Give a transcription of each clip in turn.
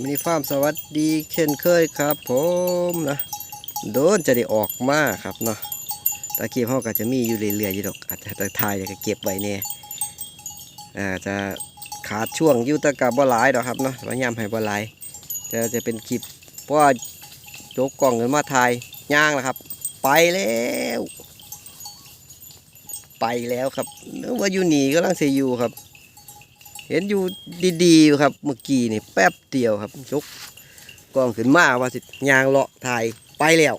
มินิฟาร์มสวัสดีเช่นเคยครับ ผมนะโดนจะได้ออกมาครับเนาะตะเกียบเขาก็จะมีอยู่เรื่อยๆอยู่ดอกอาจจะตะทายอยากจะเก็บไว้เนี่ยอาจจะขาดช่วงยุตะกับบ่หลายดอกครับเนาะพยายามให้บ่หลายแต่จะเป็นคลิปเพราะว่าโจกกล่องเงินมาถ่ายย่างแล้วครับ ไปแล้ว ไปแล้วครับนึกว่าอยู่หนีก็ลังเสียอยู่ครับ เห็นอยู่ดีๆอยู่ครับ เมื่อกี้นี่แป๊บเดียวครับยกกล้องขึ้นมาว่าสิยางเลาะถ่ายไปแล้ว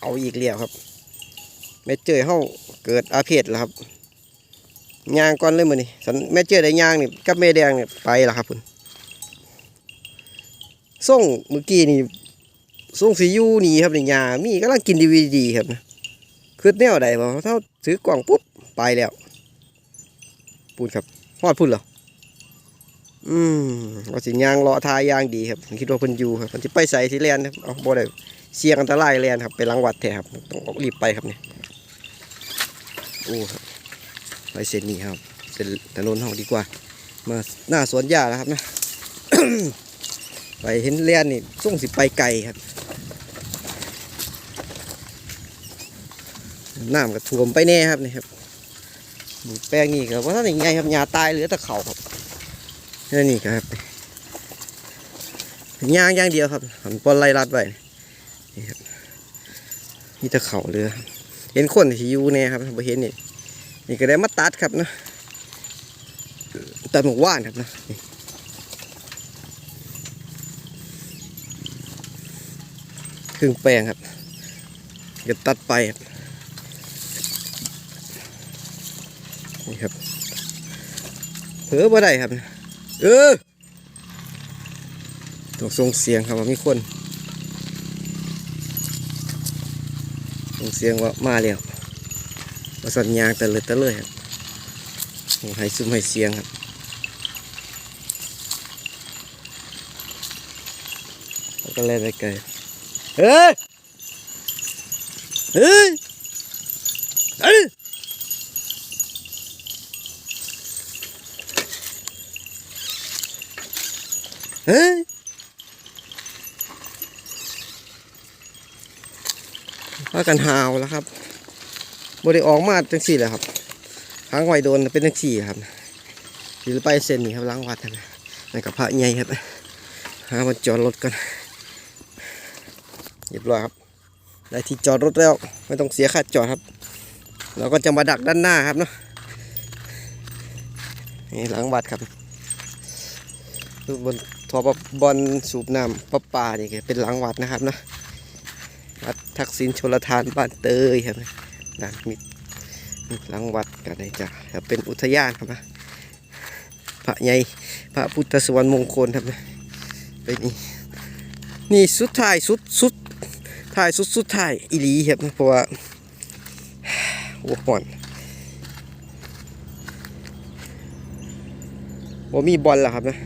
เอาอีกแล้วครับแม่เจอเฮาเกิดอาเพศแล้วครับยางก่อนเลยมือนี้สันแม่เจอได้ยางนี่กับแม่แดงนี่ไปแล้วครับคุณส่งเมื่อกี้นี่ส่งสียูนี่ครับนี่ยามีกำลังกินดีวีดีครับนะคือแนวใดบ่เท่าถือกล่องปุ๊บไปแล้วพูดครับฮอดพูดเหรอ อืมว่าสิยางเลาะทายยางดีครับคิดว่าเพิ่นอยู่ครับเพิ่นสิไปใส่สิแลนครับเอาบ่ได้เสี่ยงอันตรายแลนครับไปลังวัดแท้ครับต้องออกรีบไปครับเนี่ยโอ้ครับไปเส้นนี้ครับเส้นถนนเฮาดีกว่า มาหน้าสวนหญ้าแล้วครับนะ ไปเห็นแลนนี่ส่งสิไปไกลครับน้ำก็ท่วมไปแน่ครับนี่ครับแป้งนี่ครับว่าท่านยังไงครับหญ้าตายเหลือแต่เขาครับ นี่นี่ครับย่างอย่างเดียวครับหันปอนไล่รัดไว้นี่ครับนี่ตะเข่าเรือ เห็นคนที่อยู่เนี่ยครับบ่เห็นนี่นี่ก็ได้มาตัดครับนะตัดหมกว่านครับนะครึ่งแปลงครับก็ตัดไปครับนี่ครับเผลอบ่ได้ครับ เออต้องส่งเสียงครับว่ามีคนส่งเสียงว่ามาแล้วประสัญญาแต่เลยแต่เลยครับให้ซุ่มให้เสียงครับแล้วก็เล่นไปไกลเฮ้ยเฮ้ยเฮ้ย เฮ้ยพา กันหาวแล้วครับบริออกมาจังสี่แหละครับทางไวโดนเป็นจังสี่ครับหรือไปเส้นนี่ครับล้างวัดนะนั่นกับพระใหญ่ครับหาวันจอดรถกันเรียบร้อยครับได้ที่จอดรถแล้วไม่ต้องเสียค่าจอดครับ เราก็จะมาดักด้านหน้าครับเนาะนี่หลังวัดครับบนทอบอลสูบน้ำประปานี่ก็เป็นหลังวัดนะครับนะ วัดทักษิณชลทานบ้านเตยครับนะมีหลังวัดกันเลยจ้ะเป็นอุทยานครับนะพระใหญ่พระพุทธสวรรณมงคลครับนะเป็นนี่นี่สุดท้ายสุดสุดท้ายสุดสุดท้ายอีหลีครับนะเพราะว่าโอ้โหอนบ่มีบอลแล้วครับนะ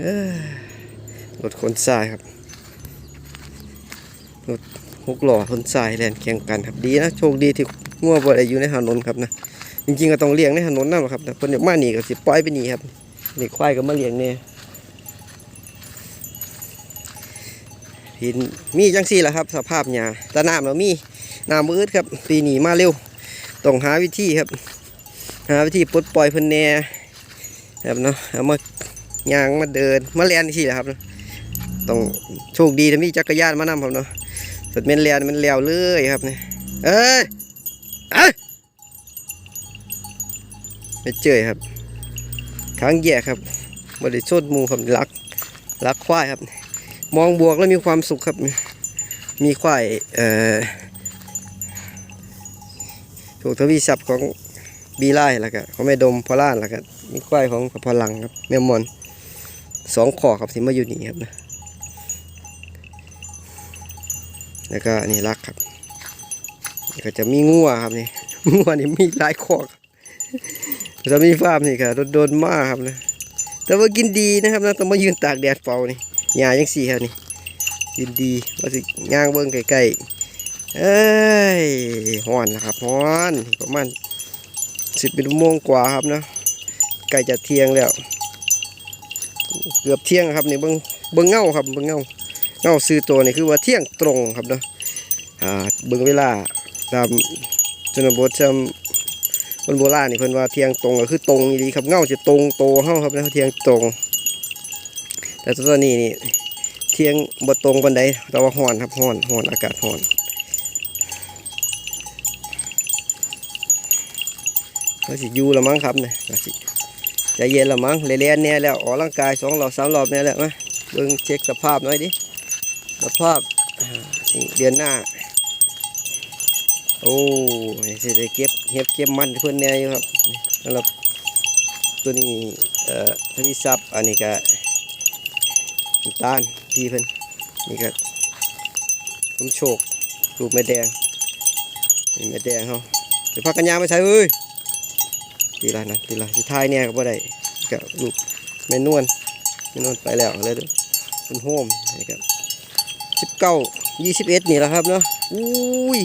เอ้อ รถขนทรายครับ รถหกหล้อขนทรายแล่นแข่งกันครับดีนะโชคดีที่งัวบ่ได้อยู่ในถนนครับนะจริงๆก็ต้องเลี้ยงในถนนนั่นแหละครับแต่เพิ่นอยากมาหนีก็สิปล่อยไปหนีครับนี่ควายก็มาเลี้ยงเนี่ยหินมีจังซี่แหละครับ สภาพหญ้าตะน้ำเรามีน้ำมืดครับ ปีหนีมาเร็วต้องหาวิธีครับ หาวิธีปลดปล่อยเพิ่นแน่ครับเนาะเอามายางมาเดินมาเรียนที่แหละครับ ต้องโชคดีถ้ามีจักรยานมานำผมเนาะสุดเมนเรียนมันเลี้ยวเลยครับเนี่ยเอ้ยเอ้ยไม่เจอครับค้างแย่ครับบริสุทธิ์มูครับรักรักควายครับ มองบวกแล้วมีความสุขครับ มีควายเอ่อถูกทวีศัพท์ของบีไล่แล้วก็ของแม่ดมพอล่านแล้วก็มีควายของพอลังครับแม่มอนสองขอครับที่มาอยู่นี่ครับนะ แล้วก็นี่รักครับก็จะมีงัวครับนี่งัวนี่มีหลายขอครับจะมีฟาร์มนี่ค่ะโดนมากครับนะแต่ว่ากินดีนะครับนะต้องมายืนตากแดดเฝ้านี่หญ้ายังสี่ครับนี่กินดีว่าสิย่างเบิ้งใกล้ๆเอ้ยฮ้อนนะครับฮ้อนประมาณสิบเป็นโมงกว่าครับนะใกล้จะเที่ยงแล้ว เกือบเที่ยงครับนี่เบิ่งเบิ่งเงาครับเบิ่งเงา เงาซื้อตัวนี่คือว่าเที่ยงตรงครับเนาะอ่าเบิ่งเวลาตามชนบทจำคนโบราณนี่เพิ่นว่าเที่ยงตรงก็คือตรงอีครับเงาจะตรงโตเฮาครับนะเที่ยงตรง แต่ตอนนี้นี่เที่ยงบ่ตรงปานใดแต่ว่าร้อนครับร้อนร้อนอากาศร้อนก็สิยูละมั้งครับเนี่ยสิใจเย็นละมั้งเล่นเนี่ยแล้วออกร่างกายสองรอบสามรอบเนี่ยแหละมาเบิ่งเช็คสภาพหน่อยดิ สภาพอ่านี่เดือนหน้า โอ้ยสิได้เก็บเห็บเก็บมันเพื่อนแน่อยู่ครับสำหรับตัวนี้เอ่อทวีซับอันนี้ก็น้าลพี่เพิ่นนี่ก็สมโชครูปแม่แดงนี่แม่แดงเขาเดี๋ยวพักกันยามไปใช้เอ้ยตีละนะตีละสุดท้ายเนี่ยก็บ่ได้กับลูกแม่นวลแม่นวลไปแล้วเลยเด้เป็นโฮมนี่ครับ สิบเก้ายี่สิบเอ็ดนี่แหละครับเนาะอุ้ย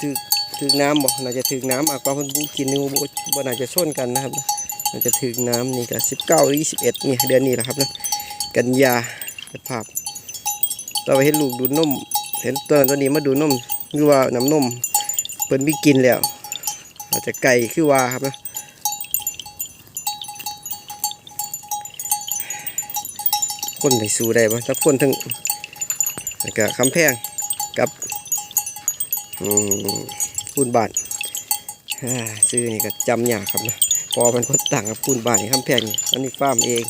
ถึกถึกน้ำบ่น่าจะถึกน้ำอากาเพิ่นบูกินนี่บ่บ่น่าจะชนกันนะครับน่าจะถึกน้ำนี่ก็สิบเก้ายี่สิบเอ็ดนี่เดือนนี้แหละครับเนาะกันยาเป็นภาพต่อไปเห็นลูกดูนมเห็นตัวนั้นตัวนี้มาดูนมหรือว่าน้ำนมเพิ่นมีกินแล้ว อาจจะไก่คือว่าครับนะ คนในสู้ได้ปะถ้าคนทั้งแล้วก็คำแพงกับอืมปูนบาทซื้อนี่ก็จำยากครับนะพอมันคนต่างกับปูนบาทนี่คำแพงอันนี้ฟาร์มเอง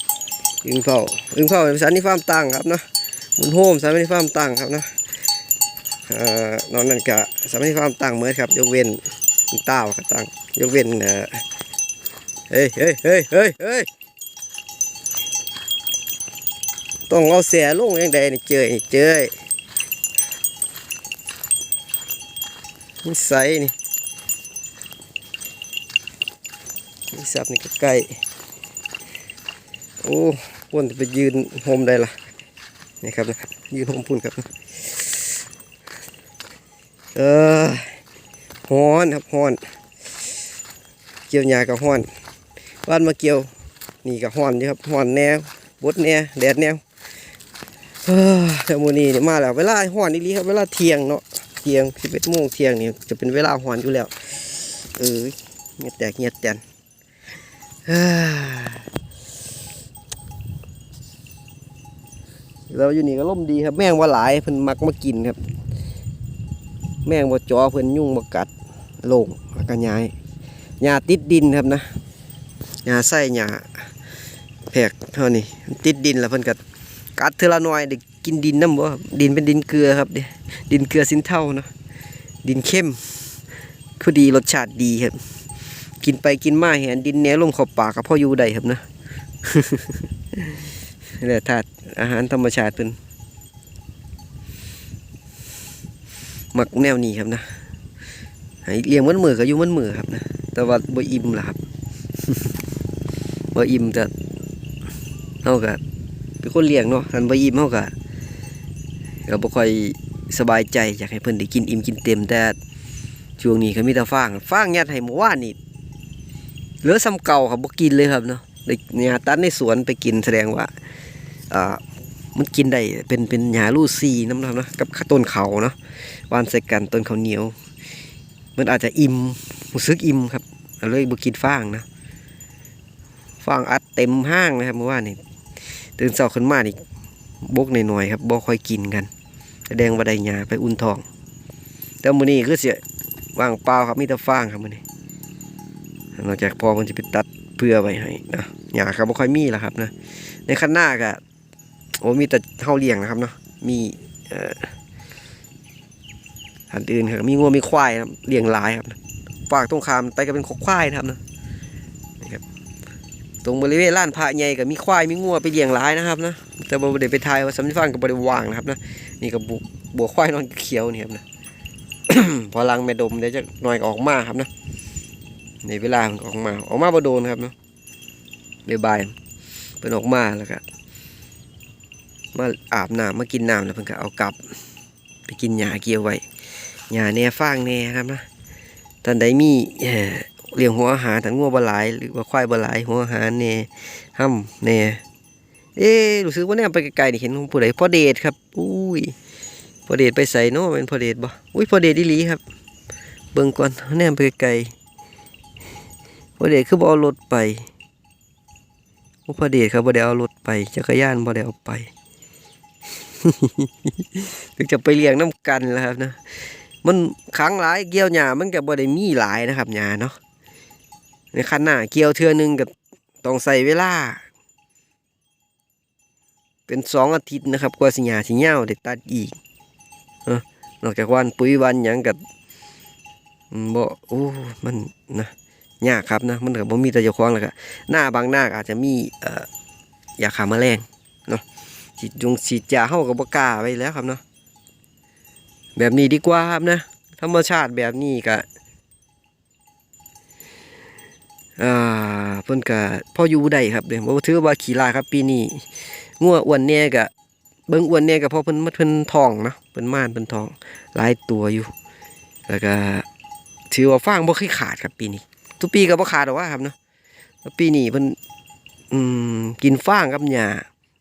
อึงเผาอึงเผาเป็นสันนี่ฟาร์มต่างครับเนาะบุญโฮมสันนี่ฟาร์มต่างครับเนาะเอ่อนอนนั่นกะสันนี่ฟาร์มต่างเหมือนครับ ยกเว้นต้าก็ตั้งยกเว้นเอ่อเฮ้ยเฮ้ยเฮ้ยเฮ้ยเฮ้ย ต้องเอาเสียลงยังไงนี่เจยนี่เจยนิสัยนี่นิสับนี่ก็ใกล้โอ้วนจะไปยืนโฮมได้ละนี่ครับนะครับยืนโฮมพุ่นครับเออฮ้อนครับฮ้อน เกี่ยวหญ้ากับฮ้อนบ้านมาเกี่ยวนี่กับฮ้อนอยู่ครับฮ้อนแนวบดแนวแดดแนว แต่มื้อนี้นี่มาแล้วเวลาฮ้อนอีหลีครับเวลาเที่ยงเนาะเที่ยง11โมงเที่ยงนี่จะเป็นเวลาฮ้อนอยู่แล้ว เออเงียดแตกเงียดแตนเอ้อเราอยู่นี่ก็ล่มดีครับ แม่งว่าหลายเพิ่นมักมากินครับ แมงบ่จอเพิ่นยุ่งบ่กัดลงแล้วก็ย้ายหญ้าติดดินครับนะหญ้าใส่หญ้าแผกเท่านี้ติดดินแล้วเพิ่นก็ กัดเทอละหน่อยได้กินดินน้ำบ่ดินเป็นดินเกลือครับเด้ดินเกลือสินเท่าเนาะดินเข้มพอดีรสชาติดีครับ กินไปกินมาเห็นดินแหนลมเข้าปากก็พออยู่ได้ครับนะนี่แหละธาตุอาหารธรรมชาติเพิ่นมักแนวนี้ครับนะเลี้ยงมันมือก็อยู่มันมือครับนะแต่ว่าบ่อิ่มล่ะครับบ่อิ่มจะเฮาก็ เป็นคนเลี้ยงเนาะคันบ่อิ่มเฮาก็ก็บ่ค่อยสบายใจอยากให้เพิ่นได้กินอิ่มกินเต็มแต่ช่วงนี้ก็มีแต่ฟางฟางยัดให้เมื่อวานนี่เหลือซ้ำเก่าครับบ่กินเลยครับเนาะได้หญ้าตัดในสวนไปกินแสดงว่าอ่ามันกินได้เป็นเป็นหญ้าลูซีน้ำนะครับเนาะกับต้นเขาเนาะวานใส่กันต้นเขาเหนียว มันอาจจะอิ่มรู้สึกอิ่มครับเลยบุกินฟางนะฟางอัดเต็มห้างนะครับเมื่อวานนี่ ตื่นเช้าขึ้นมานี่บกหน่อยๆครับบ่ค่อยกินกันแสดงว่าได้หยาไปอุ่นทอง แต่มื้อนี้คือเสียว่างเปล่าครับมีแต่ฟางครับมื้อนี้นอกจากพอมันจะไปตัดเพื่อไว้ให้นะหยาก็บ่ค่อยมีแล้วครับนะในข้างหน้าก็โอ้มีแต่เฮาเลี้ยงนะครับเนาะมีเอ่ออันอื่นครับมีงัวมีควายครับเลี้ยงหลายครับฝากตรงคามไปก็เป็นควายนะครับนะ รงบริเวณล้านพระใหญ่ก็มีควายมีงัวไปเลี้ยงหลายนะครับนะแต่บ่ได้ไปทายว่าสำนักฟังกับบริวางนะครับนะนี่ก็บุบัวควายนอนเขียวนี่ครับนะพอลังแม่ดมเดี๋ยวจะหน่อยออกมาครับนะในเวลาออกมาออกมาบ่โดนครับเนาะบ่ายๆเป็นออกมาแล้วก็มาอาบน้ำมากินน้ำแล้วเพิ่นก็เอากลับ ไปกินหญ้าเกี่ยวไว้หญ้าแน่ฟางแน่ครับนะตอนใดมี เลี้ยงหัวอาหารถันงัวบหลาย หรือว่าควายบหลาย หัวอาหารแหน่ห้ำแหน่เอ๊รู้สึกว่าแนมไปไกลๆนี่เห็นของผู้ใดพ่อเดชครับ อุ้ยพ่อเดชไปใส่เนาะเป็นพ่อเดชบ่อุ้ยพ่อเดชอีลีครับ เบิ่งก่อนแนมไปไกลพ่อเดชคือบ่เอารถไปโอ้พ่อเดชครับบ่ได้เอารถไปจักรยานบ่ได้เอาไปถึงจะไปเลี้ยงน้ำกันแล้วครับนะมันขังหลายเกี่ยวหญ้ามันก็บ่ได้มีหลายนะครับหญ้าเนาะ ในคันหน้าเกี่ยวเทือหนึงก็ต้องใส่เวลา เป็นสองอาทิตย์นะครับ กว่าสิหญ้าสิเหย้าได้ตัดอีกเออนอกจากวันปุ๋ยวันหยังก็อืมบ่โอ้มันนะยากครับนะมันก็บ่มีแต่เจ้าของแล้วก็หน้าบางหน้าอาจจะมีเอ่อยาฆ่าแมลงเนาะฉีดยงฉีดยาเฮาก็บ่กาไว้แล้วครับเนาะแบบนี้ดีกว่าครับนะธรรมชาติแบบนี้ก็ อ่าเพิ่นก็พออยู่ได้ครับเดี๋ยวบ่ถือว่าขี้ลายครับ ปีนี้งัวอ้วนแน่ก็เบิ่งอ้วนแน่ก็เพราะเพิ่นมันเพิ่นทองนะเพิ่นม่านเพิ่นทองหลายตัวอยู่ แล้วก็ถือว่าฟางบ่เคยขาดครับปีนี้ ทุกปีก็บ่ขาดหรอกว่าครับเนาะปีนี้เพิ่นอืมกินฟางกับหญ้า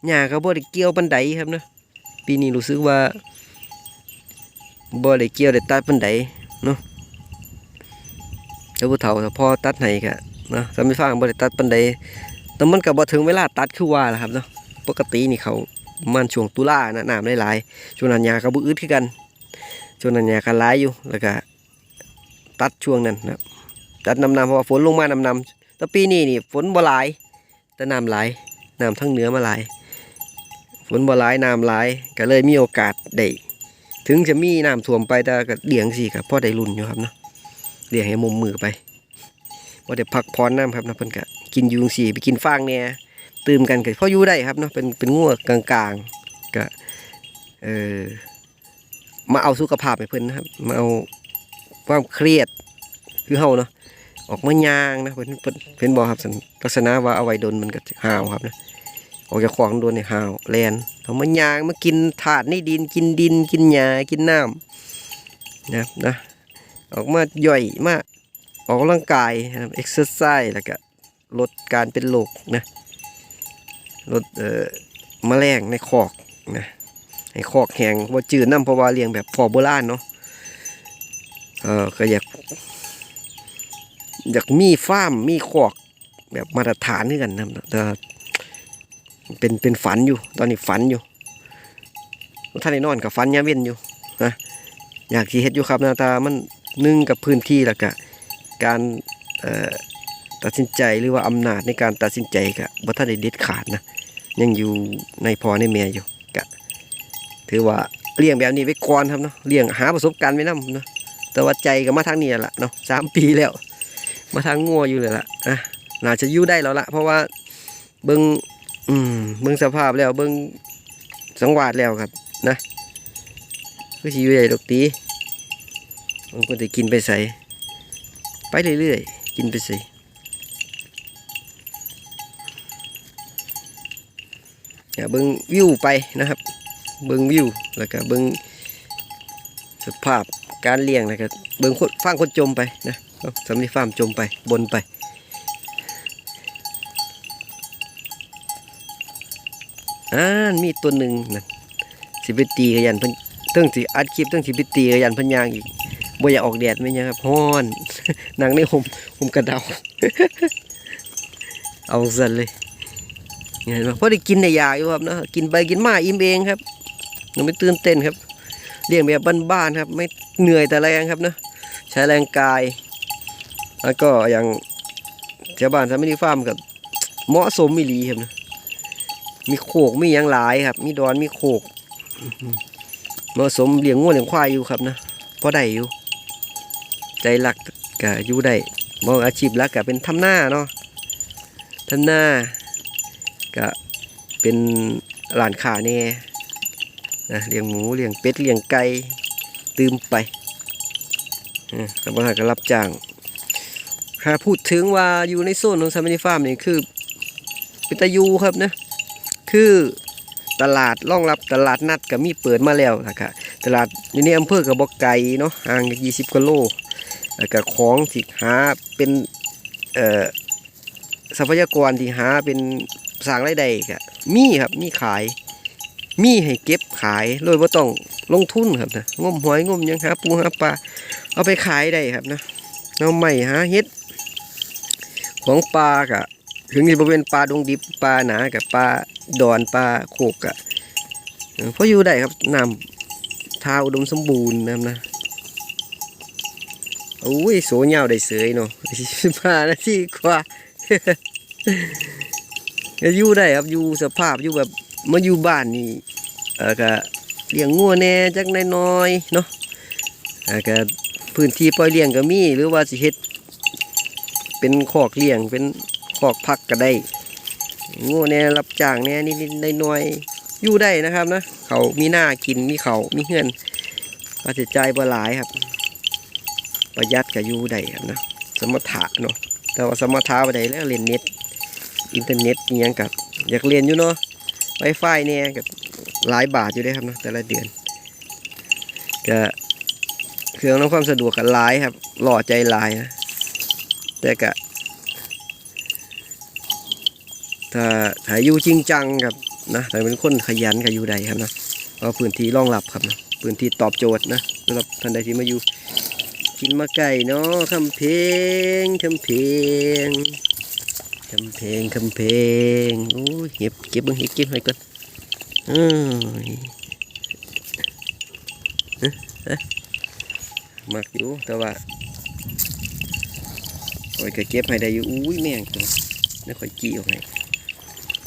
หญ้าก็บ่ได้เกี่ยวปานใดครับเนาะปีนี้รู้สึกว่าบ่ได้เกี่ยวได้ตัดปานใดเนาะแล้วผู้เฒ่าถ้าพอตัดให้ก็ นะสามีฟังบ่ได้ตัดปานใดแต่มันก็บ่ถึงเวลาตัดคือว่าแล่ะครับเนาะปกตินี่เขามันช่วงตุลานะน้ำหลายๆช่วงนั้นหญ้าก็บ่อึดคือกันช่วงนั้นหญ้าก็หลายอยู่แล้วก็ตัดช่วงนั้นนะตัดน้ำเพราะว่าฝนลงมาน้ำแต่ปีนี้นี่ฝนบ่หลายแต่น้ำหลายน้ำทั้งเหนือมาหลายฝนบ่หลายน้ำหลายก็เลยมีโอกาสได้ถึงจะมีน้ำท่วมไปแต่ก็เลี้ยงสิครับพ่อได้รุ่นอยู่ครับเนาะเลี้ยงให้มุมมือไป ว่าได้พักพรน้ำครับนะเพิ่นก็กินยุงสีไปกินฟางเนี่ยตื่มกันก็พออยู่ได้ครับเนาะเป็นเป็นงัวกลางๆก็เออมาเอาสุขภาพให้เพิ่นนะครับ มาเอาความเครียดคือเฮาเนาะออกมายางนะเพิ่นเพิ่นเพิ่นบอกครับสันลักษณะว่าเอาไว้ดนมันก็ห่าวครับนะออกจากขวางโดนเนี่ยห่าวแลนเอามายางมากินถาดในดินกินดินกินหญ้ากินน้ำนะนะออกมาย่อยมาก ออกกำลังกายนะครับเอ็กซ์ไซส์แล้วก็ลดการเป็นโรคนะลดเอ่อแมลงในคอกนะให้คอกแห้งว่าจืดน้ำเพราะว่าเลี้ยงแบบพอโบราณเนาะเออก็อยากอยากมีฟาร์มมีคอกแบบมาตรฐานนี่กันนะแต่เป็นเป็นฝันอยู่ตอนนี้ฝันอยู่ท่านได้นอนกับฝันยามเว้นอยู่นะอยากที่เฮ็ดอยู่ครับนาตามันนึ่งกับพื้นที่แล้วก็ การตัดสินใจหรือว่าอำนาจในการตัดสินใจก็บ่ทันได้เด็ดขาดนะยังอยู่ในพอในแม่อยู่ก็ถือว่าเลี้ยงแบบนี้ไว้ก่อนครับเนาะเลี้ยงหาประสบการณ์ไว้นํเนาะแต่ว่าใจก็มาทางนี้แหละเนาะสามปีแล้ว มาทางงัวอยู่เลยล่ะอะน่าจะอยู่ได้แล้วละเพราะว่าเบิ่งอืมเบิ่งสภาพแล้วเบิ่งสังวาดแล้วครับนะคือสิอยู่ใหญ่ดอกตีมันก็จะกินไปใส่ ไปเรื่อยๆ กินไปส่อย่าเบิ่งวิวไปนะครับ เบิ่งวิว แล้วก็เบิ่งสภาพการเลี้ยงแล้วก็เบิ่งคนฟังคนจมไปนะสำลีฟาร์มจมไปบนไปอ่ามีตัวหนึ่งนั่นสิไปตีกับยันเพิ่นเตั้งสิอัดคลิปเตั้งสิไปตีกับยันพิ่นยางอีก บ่อยากออกแดดไหมเนี่ยครับฮ้อนนังในห่มห่มกระเดา เอาสันเลยเห็นไหมพอได้กินในยาอยู่ครับเนาะกินไปกินมาอิ่มเองครับยังไม่ตื่นเต้นครับเลี้ยงแบบบ้านๆครับ ไม่เหนื่อยแต่แรงครับเนาะใช้แรงกาย แล้วก็อย่างชาวบ้านทำไม่ได้ฟาร์มกับเหมาะสมมิลีครับนะมีโขกมีหยังหลายครับ มีดอนมีโขกเหมาะสมเลี้ยงงัวเลี้ยงควายอยู่ครับนะพอได้อยู่ ใจหลักก็อยู่ได้มองอาชีพหลักก็เป็นทำหน้าเนาะทำหน้าก็เป็นร้านค้าเนี่ยนะเลี้ยงหมูเลี้ยงเป็ดเลี้ยงไก่ตืมไปอืมกับบางท่านก็รับจ้างถ้าพูดถึงว่าอยู่ในโซนของซามินิฟาร์มนี่คือเป็นตายูครับนะคือตลาดรองรับตลาดนัดก็มีเปิดมาแล้วนะครับตลาดอยู่ในอำเภอกับบกไก่เนาะห่างจาก20กิโล แล้วก็ของที่หาเป็นเอ่อทรัพยากรที่หาเป็นสร้างรายได้ก็มีครับมีขาย มีให้เก็บขายโดยบ่ต้องลงทุนครับนะงมหอยงมยังหาปูหาปลาเอาไปขายได้ครับนะเอาไม่หาเฮ็ด ของปลากะถึงจะบ่เป็นปลาดงดิบปลาหนากับปลาดอนปลาโขกกะเออพออยู่ได้ครับน้ำทาอุดมสมบูรณ์นะนะ โอ้ยโสเหยาได้เสยเนาะสิบห้านาทีกว่าก็อยู่ได้ครับอยู่สภาพอยู่แบบมาอยู่บ้านนี่เออก็เลี้ยงงัวแน่จักน้อยๆเนาะเออก็พื้นที่ปล่อยเลี้ยงก็มีหรือว่าสิเฮ็ดเป็นคอกเลี้ยงเป็นคอกพักก็ได้งัวแน่รับจ้างแน่นิดๆน้อยๆอยู่ได้นะครับนะเขามีหน้ากินมีเขามีเฮือนค่าใจ่ายบ่หลายครับ ประหยัดก็อยู่ได้ครับนะสมถะเนาะแต่ว่าสมถะบ่ได้แล้วเล่นเน็ตอินเทอร์เน็ตยังกับอยากเรียนอยู่เนาะไวไฟเนี่ยกับหลายบาทอยู่เด้ครับเนาะแต่ละเดือนก็เครื่องน้ำความสะดวกกับหลายครับหล่อใจหลายนะแต่ก็ถ้าถ้าอยู่จริงจังกับนะแต่เป็นคนขยันก็อยู่ได้ครับนะเอาพื้นที่รองรับครับนะพื้นที่ตอบโจทย์นะสำหรับท่านใดที่มาอยู่ กินมาไก่เนาะคำเพลงคำเพลงคำเพลงคำเพลงโอ้ยเก็บเก็บบังเห็ดเก็บให้ก่อนอ้ยเอ๊ะเอ๊ะมักอยู่แต่ว่าคอยก็เก็บให้ได้อยู่อุ้ยแม่งตัวไม่ค่อยกี้ออกให้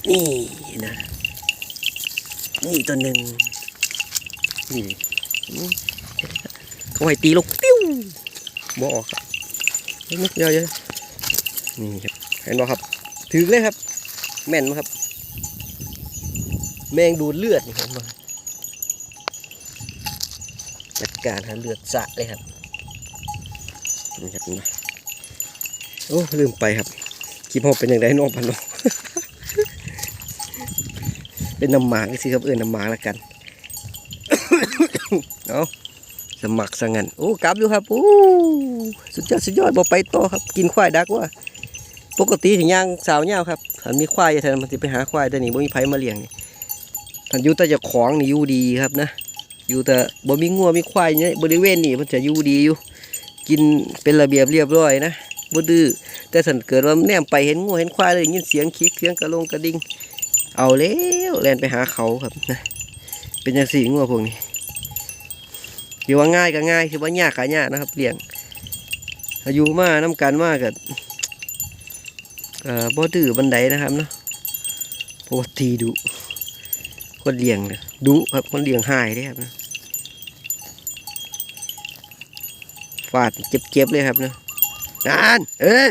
นี่นะนี่ตัวหนึ่งนี่ อื้อตีลงปิ้วบออกครับเยเดี๋ยวเยวนี่ครับเห็นบ่ครับถือเลยครับ แม่นบ่ครับ แมงดูดเลือดนี่ครับมาจัดการหาเลือดสะเลยครับนี่ครับนะโอ้ลืมไปครับคลิปผมเป็นอย่างไรน้องพันน้องเป็นน้ำหมากสิครับเออน้ำหมากแล้วกัน เอา สมัครสังงันโอ้กลับอยู่ครับโอ้สุดยอดสุดยอดบอกไปต่อครับ กินควายดักว่าปกติถึงย่างสาวเหย้าครับถ้ามีควายแทนมันจะไปหาควายแต่นี่บ่มีไผมาเลี้ยงนี่ถ้าอยู่แต่จะของนี่อยู่ดีครับนะ อยู่แต่บ่มีงัวมีควายเนี่ยบริเวณนี่มันจะอยู่ดีอยู่ กินเป็นระเบียบเรียบร้อยนะบ่ดื้อแต่สันเกิดว่าแนมไปเห็นงัวเห็นควายเลยได้ยินเสียงคิกเสียงกระลงกระดิ่งเอาแล้วแลนไปหาเขาครับนะเป็นจังสี่งัวพวกนี้ ถือว่าง่ายก็ง่ายถือว่ายากก็ยากนะครับเลี้ยง อายุมากน้กันมากกับเอ่อบ่ดื้อบันไดนะครับเนาะเพราะว่าตีดุคนเลี้ยงนี่ยดุครับคนเลี้ยงหายเลยครับนะฟาดเจ็บๆเลยครับเนาะนานเอ้ย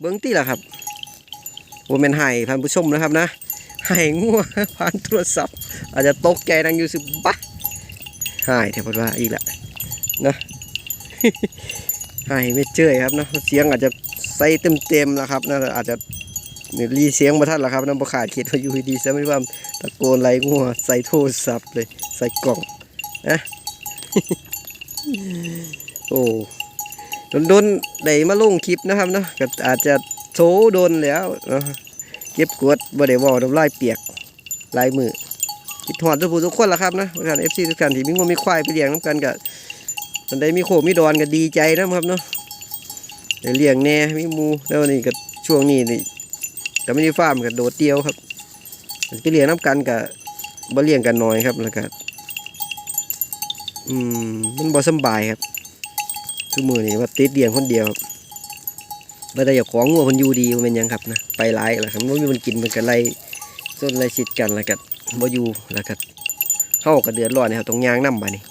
เบิ้งตี้ละครับว่าเป็นหายท่านผู้ชมนะครับนะหายงัวผ่านโทรศัพท์ อาจจะตกใจนังอยู่สิบะ หายแถวว่าอีกและนะหายไม่เจอครับนะเสียงอาจจะใส่เต็มๆแล้วครับนะอาจจะรีเสียงมาท่านแล้วครับน้ำบขาดเขียนมาอยู่ดีซะไม่ว่าตะโกนไรงัวใส่โทรศัพท์เลยใส่กล่องนะโอ้โดนๆได้มาลงคลิปนะครับเนาะก็อาจจะโถโดนแล้วเนะเก็บกวดบ่ได้เว่น้ำลายเปียกลายมือ คิดหอดทุกผู้ทุกคนละครับนะทุกท่านเอฟซีทุกท่านที่มีงัวมีควายไปเลี้ยงน้ำกันกับมันได้มีโคมีดอนก็ดีใจนะครับเนาะได้เลี้ยงแน่มีมูแล้วนี่ก็ช่วงนี้นี่ก็ไม่ได้ฟาร์มก็โดดเดียวครับไปเลี้ยงน้ำกันกับบ่เลี้ยงกันน้อยครับแล้วก็อืมมันบ่สบายครับทุกมือนี่ว่าติดเลี้ยงคนเดียวครับบ่ได้อยากของงัวคนอยู่ดีมันเป็นยังครับนะไปหลายแล้วครับมันมีมันกินมันก็ไล่ส้นไล่ชิดกันล้วก็ บ่อยู่แล้วก็เฮาก็เดือดร้อนนะครับตรงยางน้ำบานี่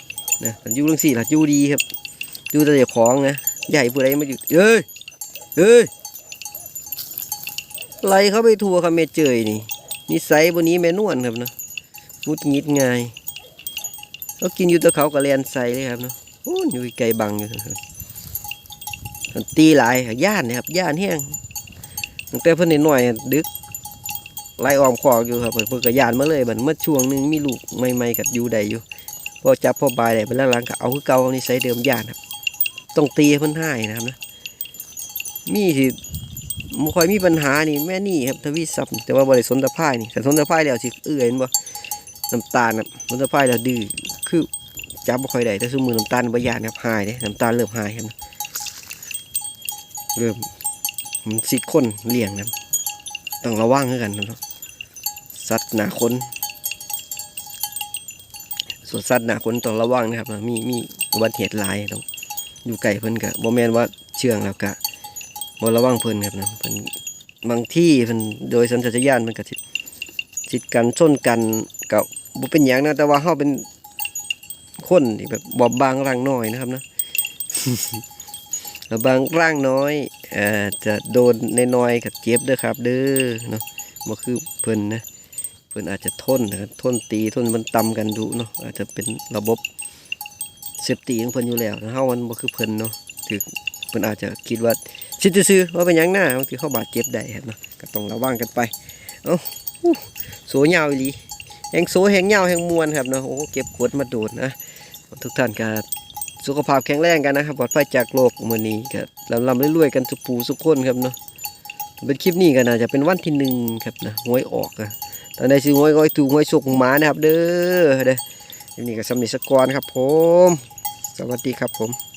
นะอยู่เรื่องสี่ละอยู่ดีครับอยู่แต่เจ้าของนะใหญ่ผู้ใดมาอยู่เอ้ยเอ้ยไล่เขาไปทัวร์ครับเมเจยนี่นิสัยบนนี้แม่นวลครับเนาะมุดงิดง่ายเขากินอยู่ตัวเขาก็เลียนใส่เลยครับเนาะโอ้ยอยู่ไกลบังอยู่ตีหลายย่านนะครับย่านแห้งตั้งแต่เพิ่นหน้อยดึก ไล่ออมคอกอยู่ครับเพิ่นเพิ่นก็ยานมาเลยบัดเมื่อช่วงหนึงมีลูกใหม่ๆกับอยู่ได้อยู่พอจับพอบายได้ไปแล้วหลังก็เอาคือเก่านิสัยเดิมยานครับต้องตีเพิ่นให้นะครับนะมีที่บ่ค่อยมีปัญหานี่แม่นี่ครับทวีซับแต่ว่าบ่ได้สนตะไคร้นี่แต่สนตะไคร้แล้วสิเอื้อยเห็นบ่น้ำตาลน่ะสนตะไคร้แล้วดื้อคือจับบ่ค่อยได้แต่ซุมือน้ำตาลบ่ยานครับหายเด้น้ำตาลเริ่มหายครับเริ่มมันสิคนเลี้ยงนะต้องระวังคือกันนะเนาะ สัตว์หนาคนส่วนสัตว์หนาคนต้องระวังนะครับมีมีอุบัติเหตุหลายต้องอยู่ไกลเพิ่นก็บ่แม่นว่าเชื่องแล้วก็บ่ระวังเพิ่นครับนะเพิ่นบางที่เพิ่นโดยสัญชาตญาณมันก็สิสิกันชนกันก็บ่เป็นหยังนะแต่ว่าเฮาเป็นคนที่แบบบอบบางร่างน้อยนะครับนะบางร่างน้อยอ่อจะโดนน้อยๆก็เจ็บเด้อครับ เด้อเนาะบ่คือเพิ่นนะ เพิ่อนอาจจะทนนะครับทนตีทนมันต่ำกันดูเนาะอาจจะเป็นระบบเซฟตี้ของเพิ่อนอยู่แล้วเฮามันบ่คือเพิ่อนเนาะถึกเพิ่อนอาจจะคิดว่าชิดซื่อๆว่าเป็นยังหน้าบางทีเขาบาดเจ็บได้ครับเนาะก็ต้องระวังกันไปเอ้าโสยาวอีหลีแหงโสแห่งยาวแหงมวนครับเนาะโอ้เก็บขวดมาโดดนะทุกท่านก็สุขภาพแข็งแรงกันนะครับปลอดภัยจากโรคมื้อนี้ก็ลำลำรวยๆกันสุปูสุกคนครับเนาะเป็นคลิปนี้ก็น่าจะเป็นวันที่หนึ่งครับนะหวยออกอะ ตอนใดซื้อง้อยง้อยถูง้อยสุกหมานะครับ เด้อเด้อนี่ก็สำนิสกอรครับผม สวัสดีครับผม